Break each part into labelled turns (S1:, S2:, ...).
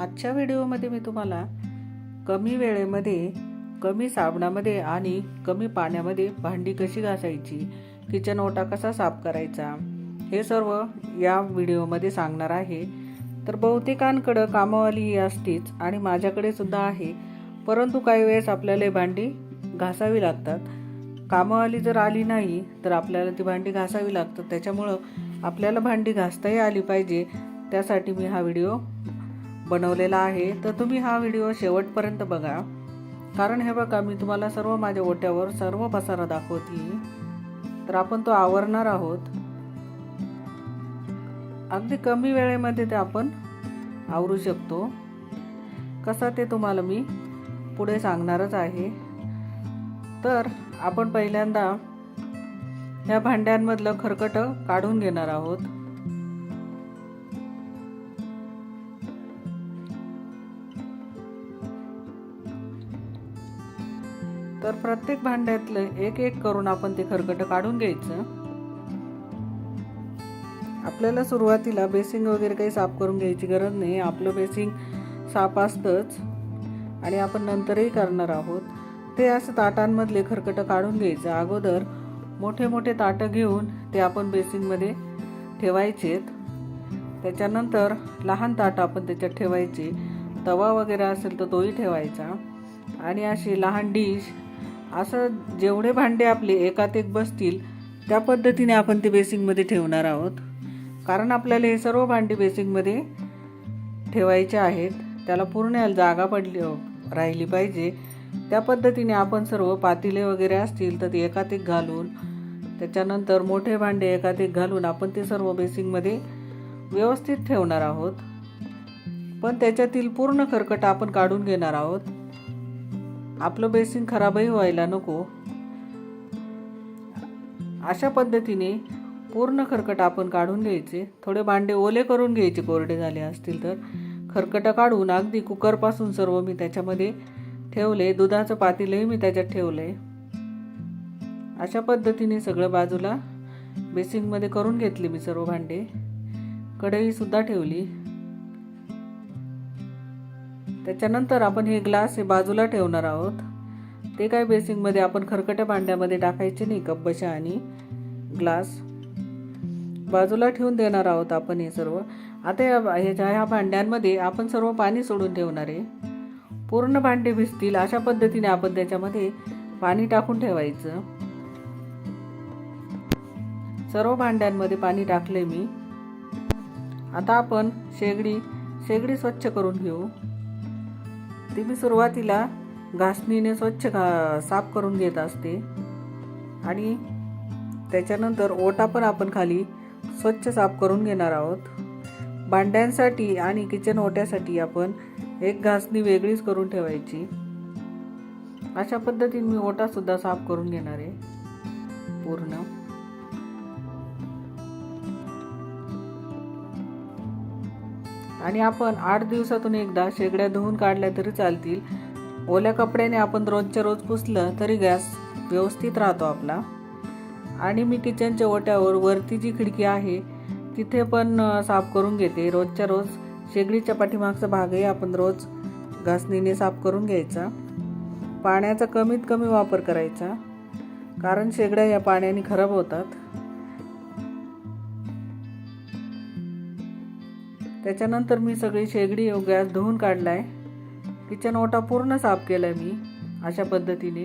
S1: आजच्या व्हिडिओमध्ये मी तुम्हाला कमी वेळेमध्ये कमी साबणामध्ये आणि कमी पाण्यामध्ये भांडी कशी घासायची किचन ओटा कसा साफ करायचा हे सर्व या व्हिडिओमध्ये सांगणार आहे. तर बहुतेकांकडं कामवाली ही असतीच आणि माझ्याकडे सुद्धा आहे. परंतु काही वेळेस आपल्याला भांडी घासावी लागतात. कामवाली जर आली नाही तर आपल्याला ती भांडी घासावी लागतात. त्याच्यामुळं आपल्याला भांडी घासताही आली पाहिजे. त्यासाठी मी हा व्हिडिओ बनवलेला आहे तर तुम्ही हा व्हिडिओ शेवटपर्यंत बघा. कारण हे बघा मी तुम्हाला सर्व माझ्या ओट्यावर सर्व पसारा दाखवते. तर आपण तो आवरणार आहोत. अगदी कमी वेळेमध्ये ते आपण आवरू शकतो. कसा ते तुम्हाला मी पुढे सांगणारच आहे. तर आपण पहिल्यांदा ह्या भांड्यांमधलं खरकटं काढून घेणार आहोत. तर प्रत्येक भांड्यातलं एक एक करून आपण ते खरकट काढून घ्यायचं. आपल्याला सुरुवातीला बेसिंग वगैरे काही साफ करून घ्यायची गरज नाही. आपलं बेसिंग साफ असतंच. आणि आपण नंतरही करणार आहोत. ते असं ताटांमधले खरकटं काढून घ्यायचं. अगोदर मोठे मोठे ताटं घेऊन ते आपण बेसिंगमध्ये ठेवायचेत. त्याच्यानंतर लहान ताटं आपण त्याच्यात ठेवायचे. तवा वगैरे असेल तर तोही ठेवायचा. आणि अशी लहान डिश असं जेवढे भांडे आपले एकात एक बसतील त्या पद्धतीने आपण ते बेसिंगमध्ये ठेवणार आहोत. कारण आपल्याला हे सर्व भांडी बेसिंगमध्ये ठेवायचे आहेत. त्याला पूर्ण जागा पडली राहिली पाहिजे. त्या पद्धतीने आपण सर्व पातिले वगैरे असतील तर ते एकात एक घालून त्याच्यानंतर मोठे भांडे एकात एक घालून आपण ते सर्व बेसिंगमध्ये व्यवस्थित ठेवणार आहोत. पण त्याच्यातील पूर्ण खरकट आपण काढून घेणार आहोत. आपलं बेसिन खराबही व्हायला नको. अशा पद्धतीने पूर्ण खरकट आपण काढून घ्यायचे. थोडे भांडे ओले करून घ्यायचे कोरडे झाले असतील तर. खरकटं काढून अगदी कुकरपासून सर्व मी त्याच्यामध्ये ठेवले. दुधाचं पातीलही मी त्याच्यात ठेवलंय अशा पद्धतीने सगळं बाजूला बेसिंगमध्ये करून घेतले मी सर्व भांडे. कढईसुद्धा ठेवली. त्याच्यानंतर आपण हे ग्लास हे बाजूला ठेवणार आहोत. ते काय बेसिंगमध्ये आपण खरकट्या भांड्यामध्ये टाकायचे नाही कब्बशा आणि ग्लास. बाजूला ठेवून देणार आहोत आपण हे सर्व. आता या ह्याच्या ह्या भांड्यांमध्ये आपण सर्व पाणी सोडून ठेवणार आहे. पूर्ण भांडे भिजतील अशा पद्धतीने आपण त्याच्यामध्ये पाणी टाकून ठेवायचं. सर्व भांड्यांमध्ये पाणी टाकले मी. आता आपण शेगडी शेगडी स्वच्छ करून घेऊ. ती मी सुरुवातीला घासणीने स्वच्छ घा साफ करून घेत असते. आणि त्याच्यानंतर ओटा पण आपण खाली स्वच्छ साफ करून घेणार आहोत. भांड्यांसाठी आणि किचन ओट्यासाठी आपण एक घासणी वेगळीच करून ठेवायची. अशा पद्धतीने मी ओटासुद्धा साफ करून घेणार आहे. पूर्ण. आणि आपण आठ दिवसातून एकदा शेगड्या धुवून काढल्या तरी चालतील. ओल्या कपड्याने आपण रोजच्या रोज पुसलं तरी गॅस व्यवस्थित राहतो आपला. आणि मी किचनच्या ओट्यावर वरती जी खिडकी आहे तिथे पण साफ करून घेते. रोजच्या रोज शेगडीच्या पाठीमागचा भागही आपण रोज घासणीने साफ करून घ्यायचा. पाण्याचा कमीत कमी वापर करायचा. कारण शेगड्या या पाण्याने खराब होतात. त्याच्यानंतर मी सगळी शेगडी गॅस धुवून काढला आहे किचन ओटा पूर्ण साफ केला आहे मी अशा पद्धतीने.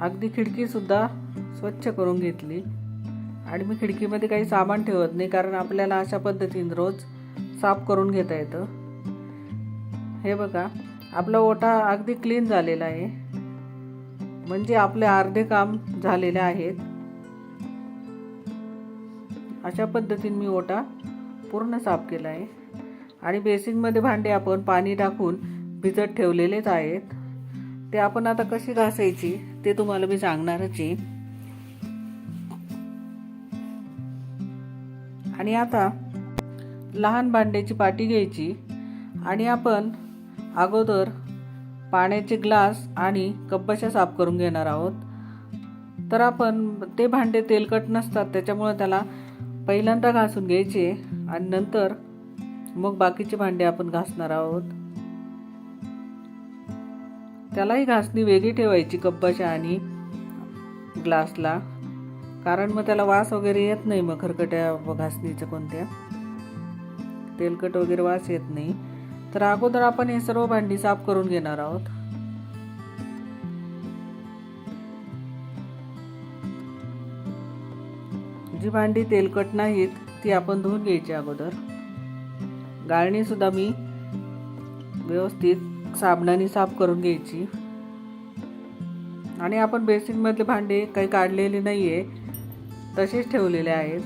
S1: अगदी खिडकीसुद्धा स्वच्छ करून घेतली. आणि मी खिडकीमध्ये काही सामान ठेवत नाही कारण आपल्याला अशा पद्धतीने रोज साफ करून घेता येतं. हे बघा आपला ओटा अगदी क्लीन झालेला आहे. म्हणजे आपले अर्धे काम झालेले आहेत. अशा पद्धतीने मी ओटा पूर्ण साफ केला आहे. आणि बेसिनमध्ये भांडे आपण पाणी टाकून भिजत ठेवलेलेच आहेत. ते आपण आता कशी घासायची ते तुम्हाला मी सांगणारच आहे. आणि आता लहान भांड्याची पाटी घ्यायची. आणि आपण अगोदर पाण्याचे ग्लास आणि कप्पाशा साफ करून घेणार आहोत. तर आपण ते भांडे तेलकट नसतात त्याच्यामुळे त्याला पहिल्यांदा घासून घ्यायचे. आणि नंतर मग बाकीचे भांडे आपण घासणार आहोत. त्यालाही घासणी वेगळी ठेवायची कप्पाच्या आणि ग्लासला. कारण मग त्याला वास वगैरे येत नाही मग खरकट्या घासणीचं कोणत्या. तेलकट वगैरे वास येत नाही. तर अगोदर आपण हे सर्व भांडी साफ करून घेणार आहोत. जी भांडी तेलकट नाहीत ती आपण धुवून घ्यायची अगोदर. गाळणीसुद्धा मी व्यवस्थित साबणाने साफ करून घ्यायची. आणि आपण बेसिनमधले भांडे काही काढलेले नाही आहे तसेच ठेवलेले आहेत.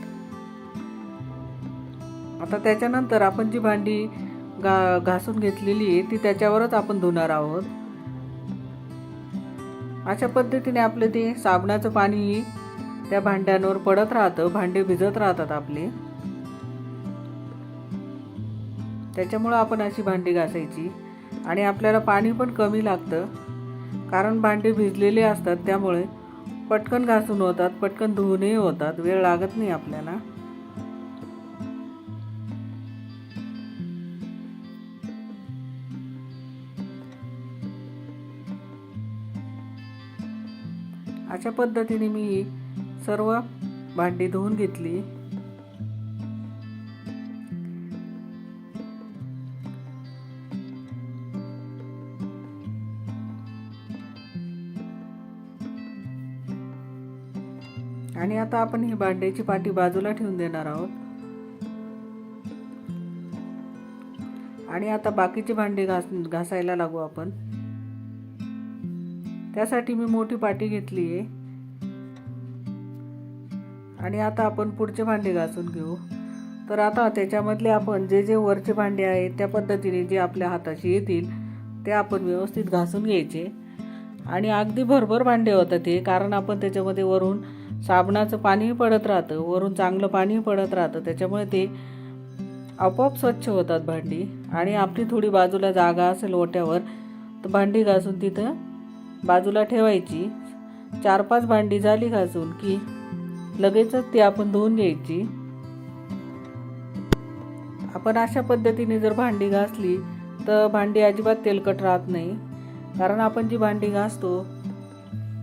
S1: आता त्याच्यानंतर आपण जी भांडी गा घासून घेतलेली आहे ती त्याच्यावरच आपण धुणार आहोत. अशा पद्धतीने आपलं ते साबणाचं पाणी त्या भांड्यांवर पडत राहतं भांडे भिजत राहतात आपले. त्याच्यामुळं आपण अशी भांडी घासायची. आणि आपल्याला पाणी पण कमी लागतं. कारण भांडे भिजलेले असतात त्यामुळे पटकन घासून होतात पटकन धुवूनही होतात. वेळ लागत नाही आपल्याला. अशा पद्धतीने मी ही सर्व भांडी धुवून घेतली. आणि आता आपण ही भांड्याची पाटी बाजूला ठेवून देणार आहोत. आणि आता बाकीची भांडी घास घासायला लागू आपण. त्यासाठी मी मोठी पाटी घेतली आहे आणि आता आपण पुढचे भांडे घासून घेऊ. तर आता त्याच्यामधले आपण जे जे वरचे भांडे आहेत त्या पद्धतीने जे आपल्या हाताशी येतील ते आपण व्यवस्थित घासून घ्यायचे. आणि अगदी भरभर भांडे होतं ते कारण आपण त्याच्यामध्ये वरून साबणाचं पाणीही पडत राहतं वरून चांगलं पाणीही पडत राहतं. त्याच्यामुळे ते आपोआप स्वच्छ होतात भांडी. आणि आपली थोडी बाजूला जागा असेल ओट्यावर तर भांडी घासून तिथं बाजूला ठेवायची. चार पाच भांडी झाली घासून की लगेचच ती आपण धुवून घ्यायची. आपण अशा पद्धतीने जर भांडी घासली तर भांडी अजिबात तेलकट राहत नाही. कारण आपण जी भांडी घासतो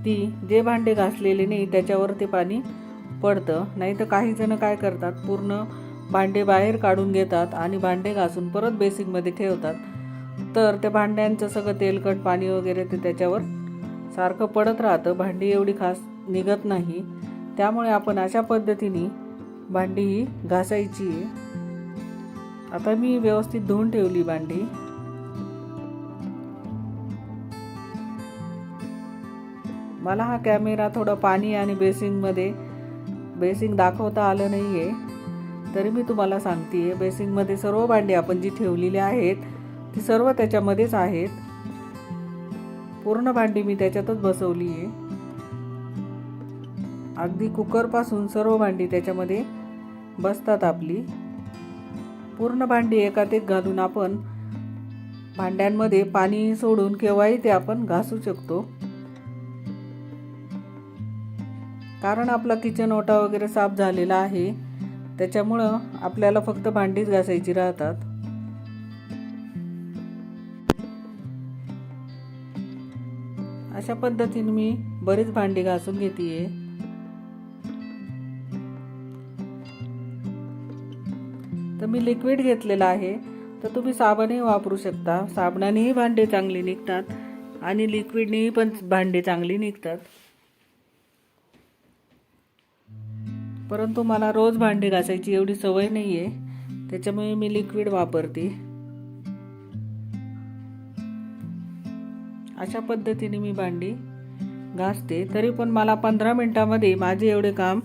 S1: ती जे भांडे घासलेले नाही त्याच्यावर ते पाणी पडतं. नाही तर काही जण काय करतात पूर्ण भांडे बाहेर काढून घेतात आणि भांडे घासून परत बेसिकमध्ये ठेवतात. तर त्या भांड्यांचं सगळं तेलकट पाणी वगैरे ते त्याच्यावर सारखं पडत राहतं. भांडी एवढी खास निघत नाही. त्यामुळे आपण अशा पद्धतीने भांडी ही घासायची आहे. आता मी व्यवस्थित धुवून ठेवली भांडी. मला हा कॅमेरा थोडं पाणी आणि बेसिंगमध्ये बेसिंग दाखवता आलं नाही आहे तरी मी तुम्हाला सांगते आहे बेसिंगमध्ये सर्व भांडी आपण जी ठेवलेली आहेत ती सर्व त्याच्यामध्येच आहेत. पूर्ण भांडी मी त्याच्यातच बसवली आहे अगदी कुकरपासून सर्व भांडी त्याच्यामध्ये बसतात आपली. पूर्ण भांडी एकात एक घालून आपण भांड्यांमध्ये पाणी सोडून केव्हाही ते आपण घासू शकतो. कारण आपला किचन ओटा वगैरे साफ झालेला आहे त्याच्यामुळं आपल्याला फक्त भांडीच घासायची राहतात. अशा पद्धतीने मी बरीच भांडी घासून घेते मी लिक्विड घेतलेलं आहे तर तुम्ही साबणही वापरू शकता. साबणानेही भांडे चांगली निघतात आणि लिक्विडनेही पण भांडे चांगली निघतात. परंतु मला रोज भांडी घासायची एवढी सवय नाही आहे त्याच्यामुळे मी लिक्विड वापरते. अशा पद्धतीने मी भांडी घासते. तरी पण मला पंधरा मिनटामध्ये माझे एवढे काम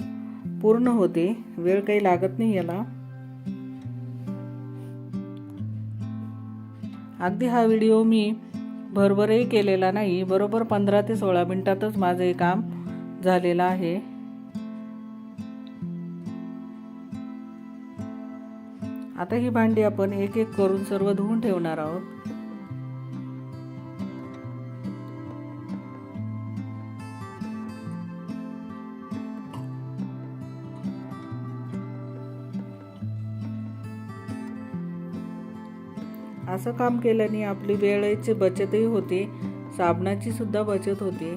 S1: पूर्ण होते. वेळ काही लागत नाही याला. अगदी हा व्हिडिओ मी भरभरही केलेला नाही. बरोबर पंधरा ते सोळा मिनटातच माझं हे काम झालेलं आहे. आता ही भांडी आपण एक एक करून सर्व धुवून ठेवणार आहोत. असं काम केल्याने आपली वेळेची बचतही होते साबणाची सुद्धा बचत होते.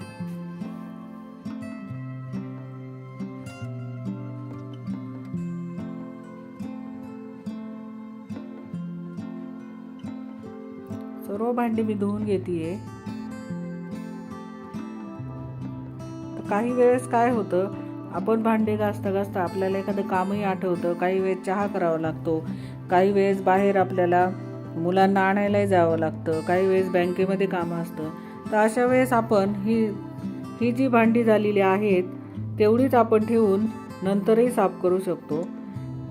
S1: सर्व भांडी मी धुवून घेते काही वेळेस काय होतं आपण भांडे घासता घासता आपल्याला एखादं कामही आठवतं. काही वेळेस चहा करावा लागतो. काही वेळेस बाहेर आपल्याला मुलांना आणायलाही जावं लागतं. काही वेळेस बँकेमध्ये कामं असतं. तर अशा वेळेस आपण ही ही जी भांडी झालेली आहेत तेवढीच आपण ठेवून नंतरही साफ करू शकतो.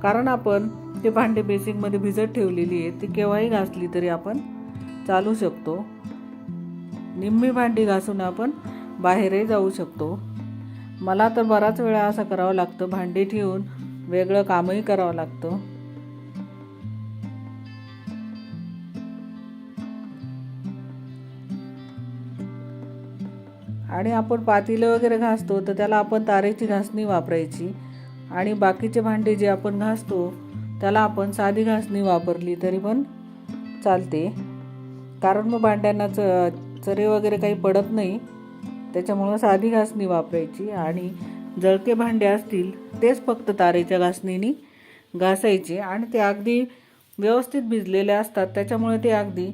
S1: कारण आपण ते भांडे बेसिंगमध्ये भिजत ठेवलेली आहेत ती केव्हाही घासली तरी आपण चालू शकतो. निम्मी भांडी घासून आपण बाहेरही जाऊ शकतो. मला तर बराच वेळा असं करावं लागतं. भांडी ठेवून वेगळं कामही करावं लागतं. आणि आपण पातेलं वगैरे घासतो तर त्याला आपण तारेची घासणी वापरायची. आणि बाकीचे भांडे जे आपण घासतो त्याला आपण साधी घासणी वापरली तरी पण चालते. कारण मग भांड्यांना च चरे वगैरे काही पडत नाही त्याच्यामुळं साधी घासणी वापरायची. आणि जळके भांडे असतील तेच फक्त तारेच्या घासणीने घासायचे. आणि ते अगदी व्यवस्थित भिजलेले असतात त्याच्यामुळे ते अगदी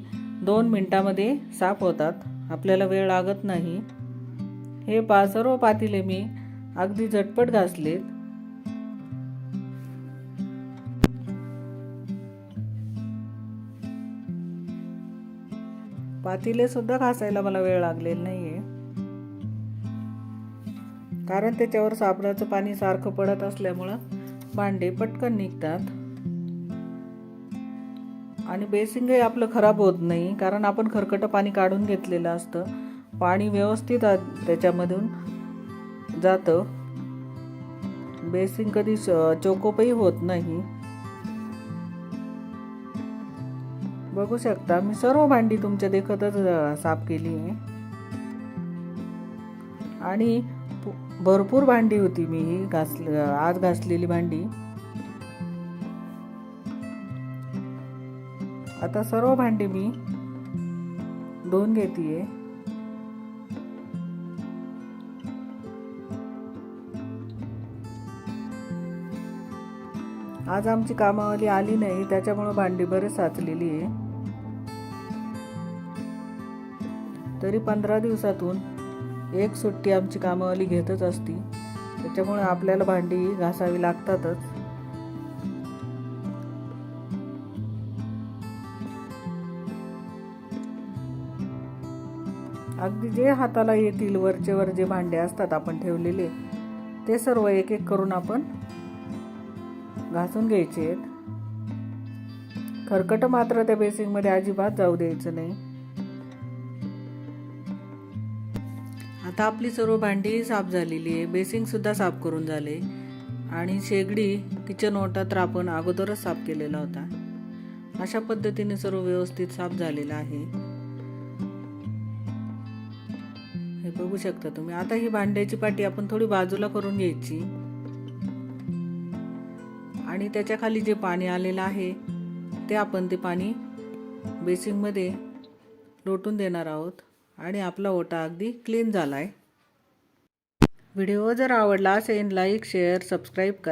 S1: दोन मिनटामध्ये साफ होतात. आपल्याला वेळ लागत नाही. हे पा सर्व पातीले मी अगदी झटपट घासलेत. पातीले सुद्धा घासायला मला वेळ लागलेला नाहीये. कारण त्याच्यावर साबणाचं पाणी सारखं पडत असल्यामुळं भांडे पटकन निघतात. आणि बेसिंगही आपलं खराब होत नाही कारण आपण खरकटं पाणी काढून घेतलेलं असतं. पाणी व्यवस्थित आ- त्याच्यामधून जातं. बेसिंग कधी च- चोकोपही होत नाही. बघू शकता मी सर्व भांडी तुमच्या देखतच साफ केली आहे. आणि भरपूर भांडी होती मी ही घास आज घासलेली भांडी. आता सर्व भांडी मी धुवून घेते आज आमची कामावाली आली नाही त्याच्यामुळं भांडी बरेच साचलेली आहे. तरी पंधरा दिवसातून एक सुट्टी आमची कामावाली घेतच असती. त्याच्यामुळे आपल्याला भांडी घासावी लागतातच. अगदी जे हाताला येतील वरचे वर जे भांडे असतात आपण ठेवलेले ते सर्व एक एक करून आपण घासून घ्यायचे आहेत. खरकट मात्र त्या बेसिंगमध्ये अजिबात जाऊ द्यायचं नाही. आता आपली सर्व भांडी साफ झालेली आहे. बेसिंग सुद्धा साफ करून झाले. आणि शेगडी किचन ओटा तर आपण अगोदरच साफ केलेला होता. अशा पद्धतीने सर्व व्यवस्थित साफ झालेला आहे. हे बघू शकता तुम्ही. आता ही भांड्याची पाटी आपण थोडी बाजूला करून घ्यायची. आणि त्याच्याखाली जे पाणी आलेलं आहे ते आपण ते पाणी बेसिंगमध्ये लोटून देणार आहोत आणि आपला ओटा अगदी क्लीन झाला आहे व्हिडिओ जर आवडला असेल लाईक शेअर सबस्क्राईब करा.